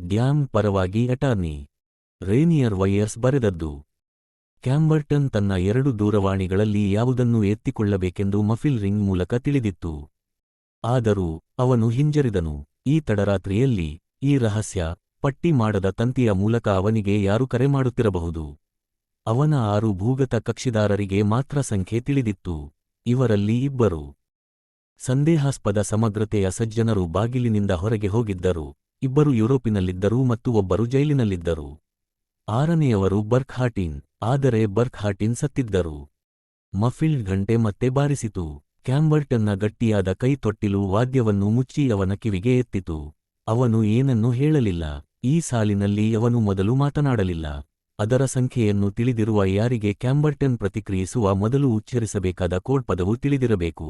Dam ಪರವಾಗಿ attorney. ರೇನಿಯರ್ wires ಬರೆದದ್ದು. ಕ್ಯಾಂಬರ್ಟನ್ ತನ್ನ ಎರಡು ದೂರವಾಣಿಗಳಲ್ಲಿ ಯಾವುದನ್ನು ಎತ್ತಿಕೊಳ್ಳಬೇಕೆಂದು ಮಫಿಲ್ ರಿಂಗ್ ಮೂಲಕ ತಿಳಿದಿತ್ತು. ಆದರೂ, ಅವನು ಹಿಂಜರಿದನು. ಈ ತಡರಾತ್ರಿಯಲ್ಲಿ, ಈ ರಹಸ್ಯ, ಪಟ್ಟಿ ಮಾಡದ ತಂತಿಯ ಮೂಲಕ ಅವನಿಗೆ ಯಾರು ಕರೆ ಮಾಡುತ್ತಿರಬಹುದು. ಅವನ ಆರು ಭೂಗತ ಕಕ್ಷಿದಾರರಿಗೆ ಮಾತ್ರ ಸಂಖ್ಯೆ ತಿಳಿದಿತ್ತು. ಇವರಲ್ಲಿ ಇಬ್ಬರು. ಸಂದೇಹಾಸ್ಪದ ಸಮಗ್ರತೆಯ ಸಜ್ಜನರು ಬಾಗಿಲಿನಿಂದ ಹೊರಗೆ ಹೋಗಿದ್ದರು. ಇಬ್ಬರು ಯುರೋಪಿನಲ್ಲಿದ್ದರು ಮತ್ತು ಒಬ್ಬರು ಜೈಲಿನಲ್ಲಿದ್ದರು. ಆರನೆಯವರು ಬರ್ಕ್ಹಾಟಿನ್ ಆದರೆ ಬರ್ಕ್ಹಾಟಿನ್ ಸತ್ತಿದ್ದರು. ಮಫಿಲ್ಡ್ ಗಂಟೆ ಮತ್ತೆ ಬಾರಿಸಿತು. ಕ್ಯಾಂಬರ್ಟನ್ನ ಗಟ್ಟಿಯಾದ ಕೈ ತೊಟ್ಟಿಲು ವಾದ್ಯವನ್ನು ಮುಚ್ಚಿ ಅವನ ಕಿವಿಗೆ ಎತ್ತಿತು. ಅವನು ಏನನ್ನೂ ಹೇಳಲಿಲ್ಲ. ಈ ಸಾಲಿನಲ್ಲಿ ಅವನು ಮೊದಲು ಮಾತನಾಡಲಿಲ್ಲ. ಅದರ ಸಂಖ್ಯೆಯನ್ನು ತಿಳಿದಿರುವ ಯಾರಿಗೆ ಕ್ಯಾಂಬರ್ಟನ್ ಪ್ರತಿಕ್ರಿಯಿಸುವ ಮೊದಲು ಉಚ್ಚರಿಸಬೇಕಾದ ಕೋಡ್ ಪದವು ತಿಳಿದಿರಬೇಕು.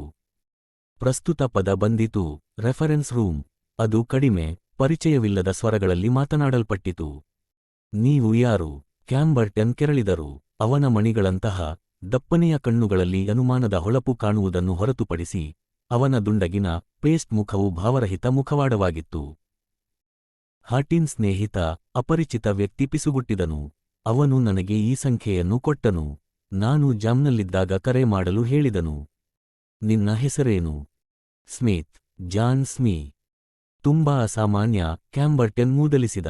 ಪ್ರಸ್ತುತ ಪದ ಬಂದಿತು. Reference room. ಅದು ಕಡಿಮೆ. ಪರಿಚಯವಿಲ್ಲದ ಸ್ವರಗಳಲ್ಲಿ ಮಾತನಾಡಲ್ಪಟ್ಟಿತು. ನೀವು ಯಾರು? ಕ್ಯಾಂಬರ್ಟನ್ ಕೆರಳಿದರು. ಅವನ ಮಣಿಗಳಂತಹ ದಪ್ಪನೆಯ ಕಣ್ಣುಗಳಲ್ಲಿ ಅನುಮಾನದ ಹೊಳಪು ಕಾಣುವುದನ್ನು ಹೊರತುಪಡಿಸಿ ಅವನ ದುಂಡಗಿನ ಪೇಸ್ಟ್ ಮುಖವು ಭಾವರಹಿತ ಮುಖವಾಡವಾಗಿತ್ತು. ಹಾಟಿನ್ ಸ್ನೇಹಿತ, ಅಪರಿಚಿತ ವ್ಯಕ್ತಿ ಪಿಸುಗುಟ್ಟಿದನು. ಅವನು ನನಗೆ ಈ ಸಂಖ್ಯೆಯನ್ನು ಕೊಟ್ಟನು. ನಾನು ಜಾಮ್ನಲ್ಲಿದ್ದಾಗ ಕರೆ ಮಾಡಲು ಹೇಳಿದನು. ನಿನ್ನ ಹೆಸರೇನು? Smith, John Smith. ತುಂಬಾ ಅಸಾಮಾನ್ಯ ಕ್ಯಾಂಬರ್ಟನ್ ಮೂದಲಿಸಿದ.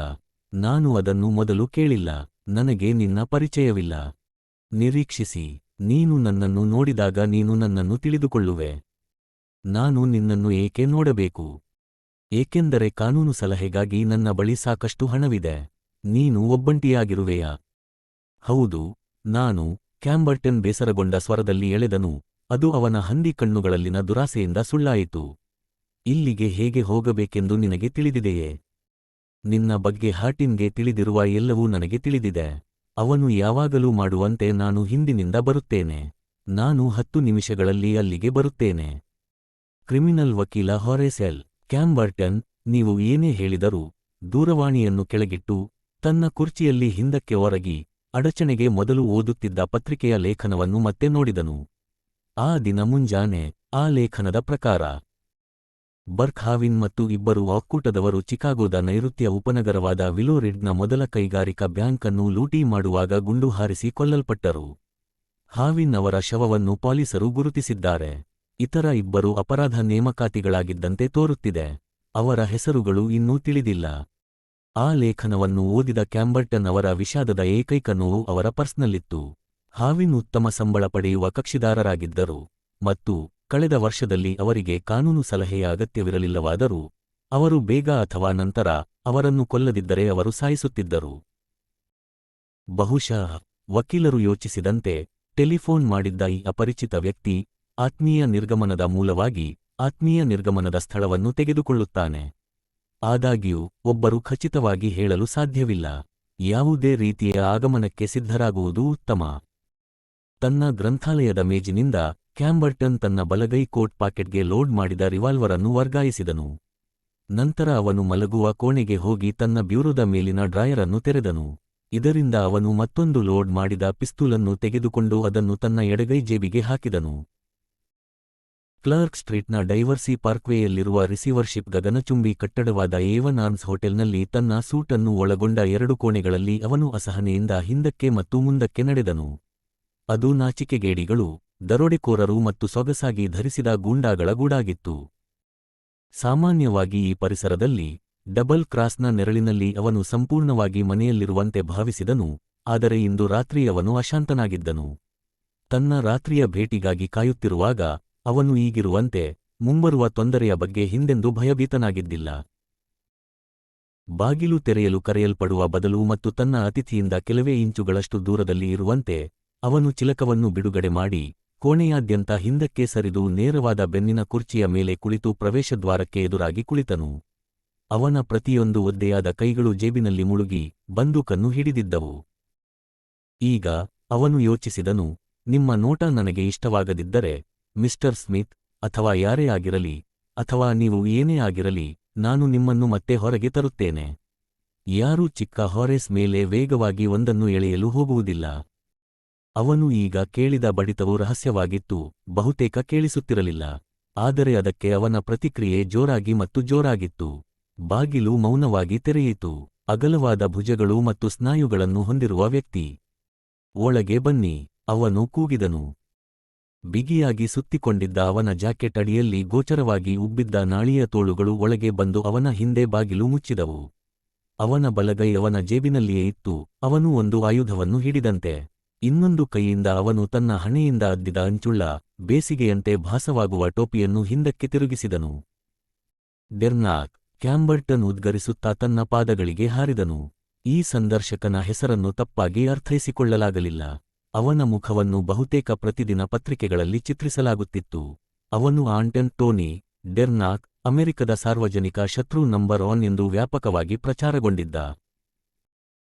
ನಾನು ಅದನ್ನು ಮೊದಲು ಕೇಳಿಲ್ಲ, ನನಗೆ ನಿನ್ನ ಪರಿಚಯವಿಲ್ಲ. ನಿರೀಕ್ಷಿಸಿ, ನೀನು ನನ್ನನ್ನು ನೋಡಿದಾಗ ನೀನು ನನ್ನನ್ನು ತಿಳಿದುಕೊಳ್ಳುವೆ. ನಾನು ನಿನ್ನನ್ನು ಏಕೆ ನೋಡಬೇಕು? ಏಕೆಂದರೆ ಕಾನೂನು ಸಲಹೆಗಾಗಿ ನನ್ನ ಬಳಿ ಸಾಕಷ್ಟು ಹಣವಿದೆ. ನೀನು ಒಬ್ಬಂಟಿಯಾಗಿರುವೆಯಾ? ಹೌದು, ನಾನು ಕ್ಯಾಂಬರ್ಟನ್ ಬೇಸರಗೊಂಡ ಸ್ವರದಲ್ಲಿ ಎಳೆದನು. ಅದು ಅವನ ಹಂದಿ ಕಣ್ಣುಗಳಲ್ಲಿನ ದುರಾಸೆಯಿಂದ ಸುಳ್ಳಾಯಿತು. ಇಲ್ಲಿಗೆ ಹೇಗೆ ಹೋಗಬೇಕೆಂದು ನಿನಗೆ ತಿಳಿದಿದೆಯೇ? ನಿನ್ನ ಬಗ್ಗೆ ಹಾಟಿನ್ಗೆ ತಿಳಿದಿರುವ ಎಲ್ಲವೂ ನನಗೆ ತಿಳಿದಿದೆ. ಅವನು ಯಾವಾಗಲೂ ಮಾಡುವಂತೆ ನಾನು ಹಿಂದಿನಿಂದ ಬರುತ್ತೇನೆ. ನಾನು ಹತ್ತು ನಿಮಿಷಗಳಲ್ಲಿ ಅಲ್ಲಿಗೆ ಬರುತ್ತೇನೆ. ಕ್ರಿಮಿನಲ್ ವಕೀಲ ಹೊರೆಸೆಲ್ ಕ್ಯಾಂಬರ್ಟನ್, ನೀವು ಏನೇ ಹೇಳಿದರೂ ದೂರವಾಣಿಯನ್ನು ಕೆಳಗಿಟ್ಟು, ತನ್ನ ಕುರ್ಚಿಯಲ್ಲಿ ಹಿಂದಕ್ಕೆ ಒರಗಿ, ಅಡಚಣೆಗೆ ಮೊದಲು ಓದುತ್ತಿದ್ದ ಪತ್ರಿಕೆಯ ಲೇಖನವನ್ನು ಮತ್ತೆ ನೋಡಿದನು. ಆ ದಿನ ಮುಂಜಾನೆ ಆ ಲೇಖನದ ಪ್ರಕಾರ ಬರ್ಖಾವಿನ್ ಮತ್ತು ಇಬ್ಬರು ಒಕ್ಕೂಟದವರು ಚಿಕಾಗೋದ ನೈಋತ್ಯ ಉಪನಗರವಾದ ವಿಲೋರಿಡ್ನ ಮೊದಲ ಕೈಗಾರಿಕಾ ಬ್ಯಾಂಕ್ ಅನ್ನು ಲೂಟಿ ಮಾಡುವಾಗ ಗುಂಡು ಹಾರಿಸಿ ಕೊಲ್ಲಲ್ಪಟ್ಟರು. ಹಾವಿನ್ ಅವರ ಶವವನ್ನು ಪೊಲೀಸರು ಗುರುತಿಸಿದ್ದಾರೆ. ಇತರ ಇಬ್ಬರು ಅಪರಾಧ ನೇಮಕಾತಿಗಳಾಗಿದ್ದಂತೆ ತೋರುತ್ತಿದೆ. ಅವರ ಹೆಸರುಗಳು ಇನ್ನೂ ತಿಳಿದಿಲ್ಲ. ಆ ಲೇಖನವನ್ನು ಓದಿದ ಕ್ಯಾಂಬರ್ಟನ್ ಅವರ ವಿಷಾದದ ಏಕೈಕ ನೋವು ಅವರ ಪರ್ಸ್ನಲ್ಲಿತ್ತು. ಹಾವಿನ್ ಉತ್ತಮ ಸಂಬಳ ಪಡೆಯುವ ಕಕ್ಷಿದಾರರಾಗಿದ್ದರು. ಮತ್ತು ಕಳೆದ ವರ್ಷದಲ್ಲಿ ಅವರಿಗೆ ಕಾನೂನು ಸಲಹೆಯ ಅಗತ್ಯವಿರಲಿಲ್ಲವಾದರೂ, ಅವರು ಬೇಗ ಅಥವಾ ನಂತರ ಅವರನ್ನು ಕೊಲ್ಲದಿದ್ದರೆ ಅವರು ಸಾಯಿಸುತ್ತಿದ್ದರು. ಬಹುಶಃ ವಕೀಲರು ಯೋಚಿಸಿದಂತೆ ಟೆಲಿಫೋನ್ ಮಾಡಿದ್ದ ಈ ಅಪರಿಚಿತ ವ್ಯಕ್ತಿ ಆತ್ಮೀಯ ನಿರ್ಗಮನದ ಮೂಲವಾಗಿ ಆತ್ಮೀಯ ನಿರ್ಗಮನದ ಸ್ಥಳವನ್ನು ತೆಗೆದುಕೊಳ್ಳುತ್ತಾನೆ. ಆದಾಗ್ಯೂ, ಒಬ್ಬರು ಖಚಿತವಾಗಿ ಹೇಳಲು ಸಾಧ್ಯವಿಲ್ಲ. ಯಾವುದೇ ರೀತಿಯ ಆಗಮನಕ್ಕೆ ಸಿದ್ಧರಾಗುವುದು ಉತ್ತಮ. ತನ್ನ ಗ್ರಂಥಾಲಯದ ಮೇಜಿನಿಂದ ಕ್ಯಾಂಬರ್ಟನ್ ತನ್ನ ಬಲಗೈ ಕೋಟ್ ಪಾಕೆಟ್ಗೆ ಲೋಡ್ ಮಾಡಿದ ರಿವಾಲ್ವರ್ ಅನ್ನು ವರ್ಗಾಯಿಸಿದನು. ನಂತರ ಅವನು ಮಲಗುವ ಕೋಣೆಗೆ ಹೋಗಿ ತನ್ನ ಬ್ಯೂರೋದ ಮೇಲಿನ ಡ್ರಾಯರ್ ಅನ್ನು ತೆರೆದನು. ಇದರಿಂದ ಅವನು ಮತ್ತೊಂದು ಲೋಡ್ ಮಾಡಿದ ಪಿಸ್ತೂಲನ್ನು ತೆಗೆದುಕೊಂಡು ಅದನ್ನು ತನ್ನ ಎಡಗೈ ಜೇಬಿಗೆ ಹಾಕಿದನು. ಕ್ಲರ್ಕ್ ಸ್ಟ್ರೀಟ್ನ ಡೈವರ್ಸಿ ಪಾರ್ಕ್ವೇಯಲ್ಲಿರುವ ರಿಸೀವರ್ಶಿಪ್ ಗಗನಚುಂಬಿ ಕಟ್ಟಡವಾದ ಏವನ್ ಆರ್ಮ್ಸ್ ಹೋಟೆಲ್ನಲ್ಲಿ ತನ್ನ ಸೂಟನ್ನು ಒಳಗೊಂಡ ಎರಡು ಕೋಣೆಗಳಲ್ಲಿ ಅವನು ಅಸಹನೆಯಿಂದ ಹಿಂದಕ್ಕೆ ಮತ್ತು ಮುಂದಕ್ಕೆ ನಡೆದನು. ಅದು ನಾಚಿಕೆಗೇಡಿಗಳು. ದರೋಡೆಕೋರರು ಮತ್ತು ಸೊಗಸಾಗಿ ಧರಿಸಿದ ಗೂಂಡಾಗಳ ಗೂಡಾಗಿತ್ತು. ಸಾಮಾನ್ಯವಾಗಿ ಈ ಪರಿಸರದಲ್ಲಿ ಡಬಲ್ ಕ್ರಾಸ್ನ ನೆರಳಿನಲ್ಲಿ ಅವನು ಸಂಪೂರ್ಣವಾಗಿ ಮನೆಯಲ್ಲಿರುವಂತೆ ಭಾವಿಸಿದನು, ಆದರೆ ಇಂದು ರಾತ್ರಿ ಅವನು ಅಶಾಂತನಾಗಿದ್ದನು. ತನ್ನ ರಾತ್ರಿಯ ಭೇಟಿಗಾಗಿ ಕಾಯುತ್ತಿರುವಾಗ ಅವನು ಈಗಿರುವಂತೆ ಮುಂಬರುವ ತೊಂದರೆಯ ಬಗ್ಗೆ ಹಿಂದೆಂದೂ ಭಯಭೀತನಾಗಿದ್ದಿಲ್ಲ. ಬಾಗಿಲು ತೆರೆಯಲು ಕರೆಯಲ್ಪಡುವ ಬದಲು ಮತ್ತು ತನ್ನ ಅತಿಥಿಯಿಂದ ಕೆಲವೇ ಇಂಚುಗಳಷ್ಟು ದೂರದಲ್ಲಿ ಇರುವಂತೆ ಅವನು ಚಿಲಕವನ್ನು ಬಿಡುಗಡೆ ಮಾಡಿ ಕೋಣೆಯಾದ್ಯಂತ ಹಿಂದಕ್ಕೆ ಸರಿದು ನೇರವಾದ ಬೆನ್ನಿನ ಕುರ್ಚಿಯ ಮೇಲೆ ಕುಳಿತು ಪ್ರವೇಶದ್ವಾರಕ್ಕೆ ಎದುರಾಗಿ ಕುಳಿತನು. ಅವನ ಪ್ರತಿಯೊಂದು ಒದ್ದೆಯಾದ ಕೈಗಳು ಜೇಬಿನಲ್ಲಿ ಮುಳುಗಿ ಬಂದೂಕನ್ನು ಹಿಡಿದಿದ್ದವು. ಈಗ ಅವನು ಯೋಚಿಸಿದನು, ನಿಮ್ಮ ನೋಟ ನನಗೆ ಇಷ್ಟವಾಗದಿದ್ದರೆ, ಮಿಸ್ಟರ್ ಸ್ಮಿತ್, ಅಥವಾ ಯಾರೇ ಆಗಿರಲಿ, ಅಥವಾ ನೀವು ಏನೇ ಆಗಿರಲಿ, ನಾನು ನಿಮ್ಮನ್ನು ಮತ್ತೆ ಹೊರಗೆ ತರುತ್ತೇನೆ. ಯಾರೂ ಚಿಕ್ಕ ಹಾರೆಸ್ ಮೇಲೆ ವೇಗವಾಗಿ ಒಂದನ್ನು ಎಳೆಯಲು ಹೋಗುವುದಿಲ್ಲ. ಅವನು ಈಗ ಕೇಳಿದ ಬಡಿತವು ರಹಸ್ಯವಾಗಿತ್ತು, ಬಹುತೇಕ ಕೇಳಿಸುತ್ತಿರಲಿಲ್ಲ. ಆದರೆ ಅದಕ್ಕೆ ಅವನ ಪ್ರತಿಕ್ರಿಯೆ ಜೋರಾಗಿ ಮತ್ತು ಜೋರಾಗಿತ್ತು. ಬಾಗಿಲು ಮೌನವಾಗಿ ತೆರೆಯಿತು, ಅಗಲವಾದ ಭುಜಗಳು ಮತ್ತು ಸ್ನಾಯುಗಳನ್ನು ಹೊಂದಿರುವ ವ್ಯಕ್ತಿ. ಒಳಗೆ ಬನ್ನಿ, ಅವನು ಕೂಗಿದನು. ಬಿಗಿಯಾಗಿ ಸುತ್ತಿಕೊಂಡಿದ್ದ ಅವನ ಜಾಕೆಟ್ ಅಡಿಯಲ್ಲಿ ಗೋಚರವಾಗಿ ಉಬ್ಬಿದ್ದ ನಾಳಿಯ ತೋಳುಗಳು ಒಳಗೆ ಬಂದು ಅವನ ಹಿಂದೆ ಬಾಗಿಲು ಮುಚ್ಚಿದವು. ಅವನ ಬಲಗೈ ಅವನ ಜೇಬಿನಲ್ಲಿಯೇ ಇತ್ತು, ಅವನು ಒಂದು ಆಯುಧವನ್ನು ಹಿಡಿದಂತೆ. ಇನ್ನೊಂದು ಕೈಯಿಂದ ಅವನು ತನ್ನ ಹಣೆಯಿಂದ ಅದ್ದಿದ ಅಂಚುಳ್ಳ ಬೇಸಿಗೆಯಂತೆ ಭಾಸವಾಗುವ ಟೋಪಿಯನ್ನು ಹಿಂದಕ್ಕೆ ತಿರುಗಿಸಿದನು. ಡೆರ್ನಾಕ್ ಕ್ಯಾಂಬರ್ಟನ್ ಉದ್ಗರಿಸುತ್ತಾ ತನ್ನ ಪಾದಗಳಿಗೆ ಹಾರಿದನು. ಈ ಸಂದರ್ಶಕನ ಹೆಸರನ್ನು ತಪ್ಪಾಗಿ ಅರ್ಥೈಸಿಕೊಳ್ಳಲಾಗಲಿಲ್ಲ. ಅವನ ಮುಖವನ್ನು ಬಹುತೇಕ ಪ್ರತಿದಿನ ಪತ್ರಿಕೆಗಳಲ್ಲಿ ಚಿತ್ರಿಸಲಾಗುತ್ತಿತ್ತು. ಅವನು ಆಂಟನ್ ಟೋನಿ ಡೆರ್ನಾಕ್ ಅಮೆರಿಕದ ಸಾರ್ವಜನಿಕ ಶತ್ರು ನಂಬರ್ ಒನ್ ಎಂದು ವ್ಯಾಪಕವಾಗಿ ಪ್ರಚಾರಗೊಂಡಿದ್ದ.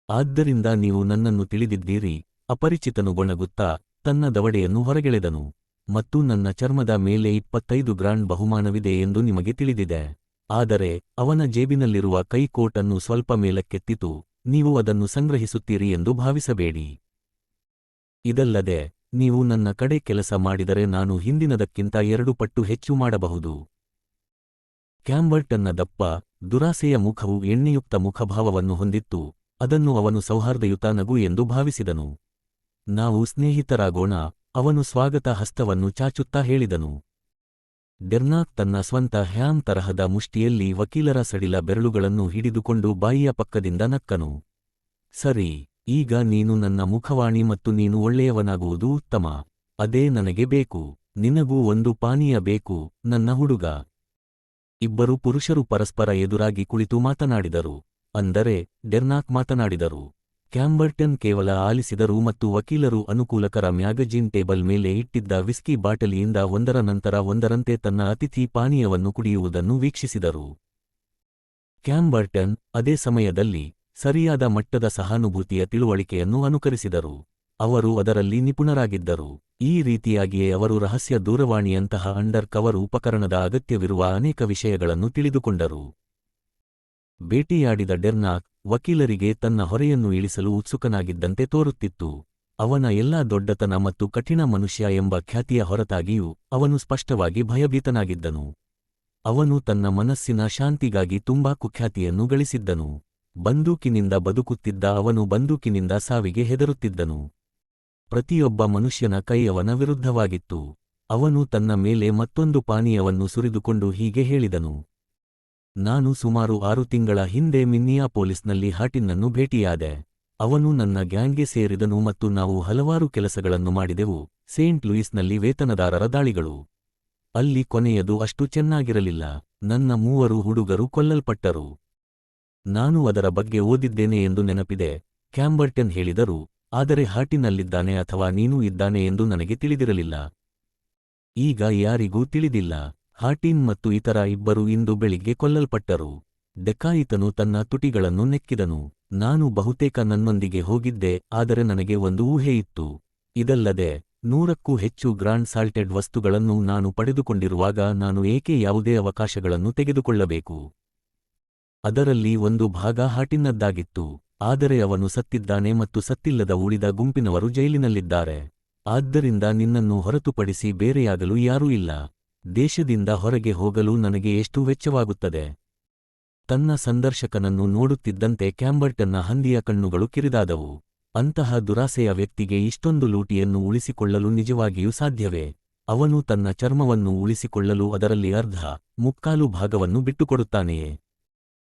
ಆದ್ದರಿಂದ ನೀವು ನನ್ನನ್ನು ತಿಳಿದಿದ್ದೀರಿ. ಅಪರಿಚಿತನು ಗೊಣಗುತ್ತಾ ತನ್ನ ದವಡೆಯನ್ನು ಹೊರಗೆಳೆದನು. ಮತ್ತು ನನ್ನ ಚರ್ಮದ ಮೇಲೆ ಇಪ್ಪತ್ತೈದು ಗ್ರಾಂಡ್ ಬಹುಮಾನವಿದೆ ಎಂದು ನಿಮಗೆ ತಿಳಿದಿದೆ. ಆದರೆ ಅವನ ಜೇಬಿನಲ್ಲಿರುವ ಕೈಕೋಟ್ ಅನ್ನು ಸ್ವಲ್ಪ ಮೇಲಕ್ಕೆತ್ತಿತು. ನೀವು ಅದನ್ನು ಸಂಗ್ರಹಿಸುತ್ತೀರಿ ಎಂದು ಭಾವಿಸಬೇಡಿ. ಇದಲ್ಲದೆ, ನೀವು ನನ್ನ ಕಡೆ ಕೆಲಸ ಮಾಡಿದರೆ ನಾನು ಹಿಂದಿನದಕ್ಕಿಂತ ಎರಡು ಪಟ್ಟು ಹೆಚ್ಚು ಮಾಡಬಹುದು. ಕ್ಯಾಂಬರ್ಟನ್ನ ದಪ್ಪ, ದುರಾಸೆಯ ಮುಖವು ಎಣ್ಣೆಯುಕ್ತ ಮುಖಭಾವವನ್ನು ಹೊಂದಿತ್ತು. ಅದನ್ನು ಅವನು ಸೌಹಾರ್ದಯುತ ನಗು ಎಂದು ಭಾವಿಸಿದನು. ನಾವು ಸ್ನೇಹಿತರಾಗೋಣ, ಅವನು ಸ್ವಾಗತ ಹಸ್ತವನ್ನು ಚಾಚುತ್ತಾ ಹೇಳಿದನು. ಡೆರ್ನಾಕ್ ತನ್ನ ಸ್ವಂತ ಹ್ಯಾಮ್ ತರಹದ ಮುಷ್ಟಿಯಲ್ಲಿ ವಕೀಲರ ಸಡಿಲ ಬೆರಳುಗಳನ್ನು ಹಿಡಿದುಕೊಂಡು ಬಾಯಿಯ ಪಕ್ಕದಿಂದ ನಕ್ಕನು. ಸರಿ, ಈಗ ನೀನು ನನ್ನ ಮುಖವಾಣಿ ಮತ್ತು ನೀನು ಒಳ್ಳೆಯವನಾಗುವುದು ಉತ್ತಮ. ಅದೇ ನನಗೆ ಬೇಕು, ನಿನಗೂ ಒಂದು ಪಾನೀಯ ಬೇಕು, ನನ್ನ ಹುಡುಗ. ಇಬ್ಬರು ಪುರುಷರು ಪರಸ್ಪರ ಎದುರಾಗಿ ಕುಳಿತು ಮಾತನಾಡಿದರು. ಅಂದರೆ, ಡೆರ್ನಾಕ್ ಮಾತನಾಡಿದರು. ಕ್ಯಾಂಬರ್ಟನ್ ಕೇವಲ ಆಲಿಸಿದರು ಮತ್ತು ವಕೀಲರು ಅನುಕೂಲಕರ ಮ್ಯಾಗಜಿನ್ ಟೇಬಲ್ ಮೇಲೆ ಇಟ್ಟಿದ್ದ ವಿಸ್ಕಿ ಬಾಟಲಿಯಿಂದ ಒಂದರ ನಂತರ ಒಂದರಂತೆ ತನ್ನ ಅತಿಥಿ ಪಾನೀಯವನ್ನು ಕುಡಿಯುವುದನ್ನು ವೀಕ್ಷಿಸಿದರು. ಕ್ಯಾಂಬರ್ಟನ್ ಅದೇ ಸಮಯದಲ್ಲಿ ಸರಿಯಾದ ಮಟ್ಟದ ಸಹಾನುಭೂತಿಯ ತಿಳುವಳಿಕೆಯನ್ನು ಅನುಕರಿಸಿದರು. ಅವರು ಅದರಲ್ಲಿ ನಿಪುಣರಾಗಿದ್ದರು. ಈ ರೀತಿಯಾಗಿಯೇ ಅವರು ರಹಸ್ಯ ದೂರವಾಣಿಯಂತಹ ಅಂಡರ್ ಕವರ್ ಉಪಕರಣದ ಅಗತ್ಯವಿರುವ ಅನೇಕ ವಿಷಯಗಳನ್ನು ತಿಳಿದುಕೊಂಡರು. ಭೇಟಿಯಾಡಿದ ಡೆರ್ನಾಕ್ ವಕೀಲರಿಗೆ ತನ್ನ ಹೊರೆಯನ್ನು ಇಳಿಸಲು ಉತ್ಸುಕನಾಗಿದ್ದಂತೆ ತೋರುತ್ತಿತ್ತು. ಅವನ ಎಲ್ಲಾ ದೊಡ್ಡತನ ಮತ್ತು ಕಠಿಣ ಮನುಷ್ಯ ಎಂಬ ಖ್ಯಾತಿಯ ಹೊರತಾಗಿಯೂ ಅವನು ಸ್ಪಷ್ಟವಾಗಿ ಭಯಭೀತನಾಗಿದ್ದನು. ಅವನು ತನ್ನ ಮನಸ್ಸಿನ ಶಾಂತಿಗಾಗಿ ತುಂಬಾ ಕುಖ್ಯಾತಿಯನ್ನು ಗಳಿಸಿದ್ದನು. ಬಂದೂಕಿನಿಂದ ಬದುಕುತ್ತಿದ್ದ ಅವನು ಬಂದೂಕಿನಿಂದ ಸಾವಿಗೆ ಹೆದರುತ್ತಿದ್ದನು. ಪ್ರತಿಯೊಬ್ಬ ಮನುಷ್ಯನ ಕೈ ಅವನ ವಿರುದ್ಧವಾಗಿತ್ತು. ಅವನು ತನ್ನ ಮೇಲೆ ಮತ್ತೊಂದು ಪಾನೀಯವನ್ನು ಸುರಿದುಕೊಂಡು ಹೀಗೆ ಹೇಳಿದನು. ನಾನು ಸುಮಾರು ಆರು ತಿಂಗಳ ಹಿಂದೆ ಮಿನ್ನಿಯಾಪೋಲಿಸ್ನಲ್ಲಿ ಹಾಟಿನ್ನನ್ನು ಭೇಟಿಯಾದೆ. ಅವನು ನನ್ನ ಗ್ಯಾಂಗ್ಗೆ ಸೇರಿದನು ಮತ್ತು ನಾವು ಹಲವಾರು ಕೆಲಸಗಳನ್ನು ಮಾಡಿದೆವು, ಸೇಂಟ್ ಲೂಯಿಸ್ನಲ್ಲಿ ವೇತನದಾರರ ದಾಳಿಗಳು. ಅಲ್ಲಿ ಕೊನೆಯದು ಅಷ್ಟು ಚೆನ್ನಾಗಿರಲಿಲ್ಲ, ನನ್ನ ಮೂವರು ಹುಡುಗರು ಕೊಲ್ಲಲ್ಪಟ್ಟರು. ನಾನು ಅದರ ಬಗ್ಗೆ ಓದಿದ್ದೇನೆ ಎಂದು ನೆನಪಿದೆ, ಕ್ಯಾಂಬರ್ಟನ್ ಹೇಳಿದರು, ಆದರೆ ಹಾಟಿನಲ್ಲಿದ್ದಾನೆ ಅಥವಾ ನೀನೂ ಇದ್ದಾನೆ ಎಂದು ನನಗೆ ತಿಳಿದಿರಲಿಲ್ಲ. ಈಗ ಯಾರಿಗೂ ತಿಳಿದಿಲ್ಲ. ಹಾಟಿನ್ ಮತ್ತು ಇತರ ಇಬ್ಬರು ಇಂದು ಬೆಳಿಗ್ಗೆ ಕೊಲ್ಲಲ್ಪಟ್ಟರು. ಡೆಕಾಯಿತನು ತನ್ನ ತುಟಿಗಳನ್ನು ನೆಕ್ಕಿದನು. ನಾನು ಬಹುತೇಕ ನನ್ನೊಂದಿಗೆ ಹೋಗಿದ್ದೆ, ಆದರೆ ನನಗೆ ಒಂದು ಊಹೆ ಇತ್ತು. ಇದಲ್ಲದೆ, ನೂರಕ್ಕೂ ಹೆಚ್ಚು ಗ್ರಾಂಡ್ ಸಾಲ್ಟೆಡ್ ವಸ್ತುಗಳನ್ನು ನಾನು ಪಡೆದುಕೊಂಡಿರುವಾಗ ನಾನು ಏಕೆ ಯಾವುದೇ ಅವಕಾಶಗಳನ್ನು ತೆಗೆದುಕೊಳ್ಳಬೇಕು? ಅದರಲ್ಲಿ ಒಂದು ಭಾಗ ಹಾಟಿನದ್ದಾಗಿತ್ತು ಆದರೆ ಅವನು ಸತ್ತಿದ್ದಾನೆ ಮತ್ತು ಸತ್ತಿಲ್ಲದ ಉಳಿದ ಗುಂಪಿನವರು ಜೈಲಿನಲ್ಲಿದ್ದಾರೆ. ಆದ್ದರಿಂದ ನಿನ್ನನ್ನು ಹೊರತುಪಡಿಸಿ ಬೇರೆಯಾಗಲು ಯಾರೂ ಇಲ್ಲ. ದೇಶದಿಂದ ಹೊರಗೆ ಹೋಗಲು ನನಗೆ ಎಷ್ಟು ವೆಚ್ಚವಾಗುತ್ತದೆ? ತನ್ನ ಸಂದರ್ಶಕನನ್ನು ನೋಡುತ್ತಿದ್ದಂತೆ ಕ್ಯಾಂಬರ್ಟನ್ನ ಹಂದಿಯ ಕಣ್ಣುಗಳು ಕಿರಿದಾದವು. ಅಂತಹ ದುರಾಸೆಯ ವ್ಯಕ್ತಿಗೆ ಇಷ್ಟೊಂದು ಲೂಟಿಯನ್ನು ಉಳಿಸಿಕೊಳ್ಳಲು ನಿಜವಾಗಿಯೂ ಸಾಧ್ಯವೇ? ಅವನು ತನ್ನ ಚರ್ಮವನ್ನು ಉಳಿಸಿಕೊಳ್ಳಲು ಅದರಲ್ಲಿ ಅರ್ಧ, ಮುಕ್ಕಾಲು ಭಾಗವನ್ನು ಬಿಟ್ಟುಕೊಡುತ್ತಾನೆಯೇ?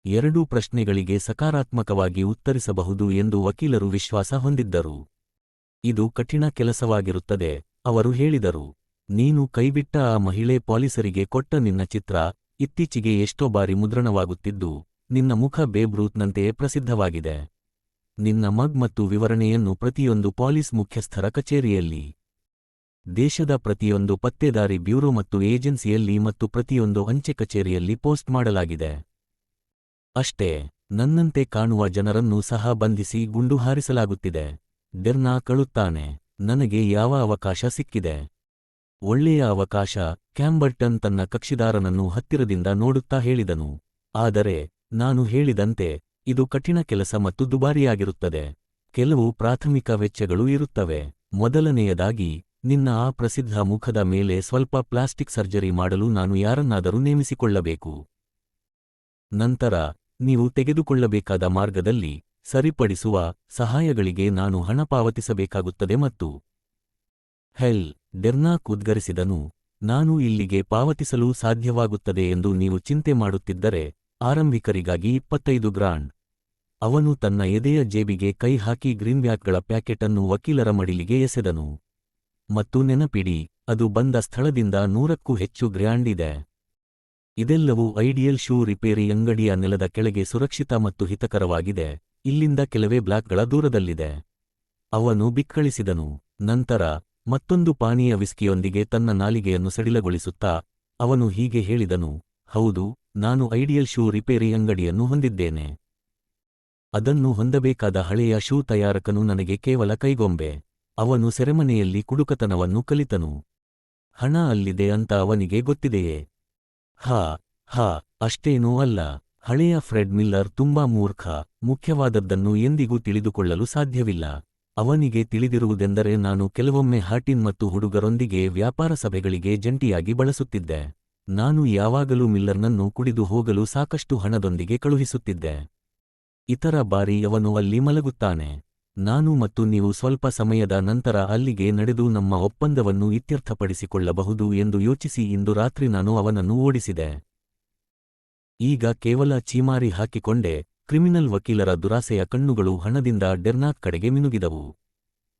ಎರಡೂ ಪ್ರಶ್ನೆಗಳಿಗೆ ಸಕಾರಾತ್ಮಕವಾಗಿ ಉತ್ತರಿಸಬಹುದು ಎಂದು ವಕೀಲರು ವಿಶ್ವಾಸ ಹೊಂದಿದ್ದರು. ಇದು ಕಠಿಣ ಕೆಲಸವಾಗಿರುತ್ತದೆ, ಅವರು ಹೇಳಿದರು. ನೀನು ಕೈಬಿಟ್ಟ ಆ ಮಹಿಳೆ ಪಾಲಿಸರಿಗೆ ಕೊಟ್ಟ ನಿನ್ನ ಚಿತ್ರ ಇತ್ತೀಚೆಗೆ ಎಷ್ಟೋ ಬಾರಿ ಮುದ್ರಣವಾಗುತ್ತಿದ್ದು, ನಿನ್ನ ಮುಖ ಬೇಬ್ರೂತ್ನಂತೆಯೇ ಪ್ರಸಿದ್ಧವಾಗಿದೆ. ನಿನ್ನ ಮಗ್ ಮತ್ತು ವಿವರಣೆಯನ್ನು ಪ್ರತಿಯೊಂದು ಪಾಲಿಸ್ ಮುಖ್ಯಸ್ಥರ ಕಚೇರಿಯಲ್ಲಿ, ದೇಶದ ಪ್ರತಿಯೊಂದು ಪತ್ತೆದಾರಿ ಬ್ಯೂರೋ ಮತ್ತು ಏಜೆನ್ಸಿಯಲ್ಲಿ ಮತ್ತು ಪ್ರತಿಯೊಂದು ಅಂಚೆ ಕಚೇರಿಯಲ್ಲಿ ಪೋಸ್ಟ್ ಮಾಡಲಾಗಿದೆ. ಅಷ್ಟೇ, ನನ್ನಂತೆ ಕಾಣುವ ಜನರನ್ನು ಸಹ ಬಂಧಿಸಿ ಗುಂಡು ಹಾರಿಸಲಾಗುತ್ತಿದೆ. ಡೆರ್ನಾ ಕಳುತ್ತಾನೆ, ನನಗೆ ಯಾವ ಅವಕಾಶ ಸಿಕ್ಕಿದೆ? ಒಳ್ಳೆಯ ಅವಕಾಶ ಕ್ಯಾಂಬರ್ಟನ್ ತನ್ನ ಕಕ್ಷಿದಾರನನ್ನು ಹತ್ತಿರದಿಂದ ನೋಡುತ್ತಾ ಹೇಳಿದನು. ಆದರೆ, ನಾನು ಹೇಳಿದಂತೆ, ಇದು ಕಠಿಣ ಕೆಲಸ ಮತ್ತು ದುಬಾರಿಯಾಗಿರುತ್ತದೆ. ಕೆಲವು ಪ್ರಾಥಮಿಕ ವೆಚ್ಚಗಳು ಇರುತ್ತವೆ. ಮೊದಲನೆಯದಾಗಿ, ನಿನ್ನ ಆ ಪ್ರಸಿದ್ಧ ಮುಖದ ಮೇಲೆ ಸ್ವಲ್ಪ ಪ್ಲಾಸ್ಟಿಕ್ ಸರ್ಜರಿ ಮಾಡಲು ನಾನು ಯಾರನ್ನಾದರೂ ನೇಮಿಸಿಕೊಳ್ಳಬೇಕು. ನಂತರ, ನೀವು ತೆಗೆದುಕೊಳ್ಳಬೇಕಾದ ಮಾರ್ಗದಲ್ಲಿ ಸರಿಪಡಿಸುವ ಸಹಾಯಗಳಿಗೆ ನಾನು ಹಣ ಪಾವತಿಸಬೇಕಾಗುತ್ತದೆ ಮತ್ತು ಹೆಲ್ ಡೆರ್ನಾಕ್ ಉದ್ಗರಿಸಿದನು ನಾನು ಇಲ್ಲಿಗೆ ಪಾವತಿಸಲು ಸಾಧ್ಯವಾಗುತ್ತದೆ ಎಂದು ನೀವು ಚಿಂತೆ ಮಾಡುತ್ತಿದ್ದರೆ ಆರಂಭಿಕರಿಗಾಗಿ ಇಪ್ಪತ್ತೈದು ಗ್ರಾಂಡ್. ಅವನು ತನ್ನ ಎದೆಯ ಜೇಬಿಗೆ ಕೈ ಹಾಕಿ ಗ್ರೀನ್ಬ್ಯಾಕ್ಗಳ ಪ್ಯಾಕೆಟ್ ಅನ್ನು ವಕೀಲರ ಮಡಿಲಿಗೆ ಎಸೆದನು. ಮತ್ತು ನೆನಪಿಡಿ, ಅದು ಬಂದ ಸ್ಥಳದಿಂದ ನೂರಕ್ಕೂ ಹೆಚ್ಚು ಗ್ರ್ಯಾಂಡ್ ಇದೆ. ಇದೆಲ್ಲವೂ ಐಡಿಯಲ್ ಶೂ ರಿಪೇರಿ ಅಂಗಡಿಯ ನೆಲದ ಕೆಳಗೆ ಸುರಕ್ಷಿತ ಮತ್ತು ಹಿತಕರವಾಗಿದೆ, ಇಲ್ಲಿಂದ ಕೆಲವೇ ಬ್ಲಾಕ್ಗಳ ದೂರದಲ್ಲಿದೆ. ಅವನು ಬಿಕ್ಕಳಿಸಿದನು, ನಂತರ ಮತ್ತೊಂದು ಪಾನೀಯ ವಿಸ್ಕಿಯೊಂದಿಗೆ ತನ್ನ ನಾಲಿಗೆಯನ್ನು ಸಡಿಲಗೊಳಿಸುತ್ತಾ ಅವನು ಹೀಗೆ ಹೇಳಿದನು, ಹೌದು, ನಾನು ಐಡಿಯಲ್ ಶೂ ರಿಪೇರಿ ಅಂಗಡಿಯನ್ನು ಹೊಂದಿದ್ದೇನೆ. ಅದನ್ನು ಹೊಂದಬೇಕಾದ ಹಳೆಯ ಶೂ ತಯಾರಕನು ನನಗೆ ಕೇವಲ ಕೈಗೊಂಬೆ. ಅವನು ಸೆರೆಮನೆಯಲ್ಲಿ ಕುಡುಕತನವನ್ನು ಕಲಿತನು. ಹಣ ಅಲ್ಲಿದೆ ಅಂತ ಅವನಿಗೆ ಗೊತ್ತಿದೆಯೇ? ಹಾ ಹಾ, ಅಷ್ಟೇನೂ ಅಲ್ಲ. ಹಳೆಯ ಫ್ರೆಡ್ ಮಿಲ್ಲರ್ ತುಂಬಾ ಮೂರ್ಖ, ಮುಖ್ಯವಾದದ್ದನ್ನು ಎಂದಿಗೂ ತಿಳಿದುಕೊಳ್ಳಲು ಸಾಧ್ಯವಿಲ್ಲ. ಅವನಿಗೆ ತಿಳಿದಿರುವುದೆಂದರೆ ನಾನು ಕೆಲವೊಮ್ಮೆ ಹಾಟಿನ್ ಮತ್ತು ಹುಡುಗರೊಂದಿಗೆ ವ್ಯಾಪಾರ ಸಭೆಗಳಿಗೆ ಜಂಟಿಯಾಗಿ ಬಳಸುತ್ತಿದ್ದೆ. ನಾನು ಯಾವಾಗಲೂ ಮಿಲ್ಲರ್ನನ್ನು ಕುಡಿದು ಹೋಗಲು ಸಾಕಷ್ಟು ಹಣದೊಂದಿಗೆ ಕಳುಹಿಸುತ್ತಿದ್ದೆ. ಇತರ ಬಾರಿ ಅವನು ಅಲ್ಲಿ ಮಲಗುತ್ತಾನೆ. ನಾನು ಮತ್ತು ನೀವು ಸ್ವಲ್ಪ ಸಮಯದ ನಂತರ ಅಲ್ಲಿಗೆ ನಡೆದು ನಮ್ಮ ಒಪ್ಪಂದವನ್ನು ಇತ್ಯರ್ಥಪಡಿಸಿಕೊಳ್ಳಬಹುದು ಎಂದು ಯೋಚಿಸಿ ಇಂದು ರಾತ್ರಿ ನಾನು ಅವನನ್ನು ಓಡಿಸಿದೆ. ಈಗ ಕೇವಲ ಚೀಮಾರಿ ಹಾಕಿಕೊಂಡೆ ಕ್ರಿಮಿನಲ್ ವಕೀಲರ ದುರಾಸೆಯ ಕಣ್ಣುಗಳು ಹಣದಿಂದ ಡೆರ್ನಾಕ್ ಕಡೆಗೆ ಮಿನುಗಿದವು.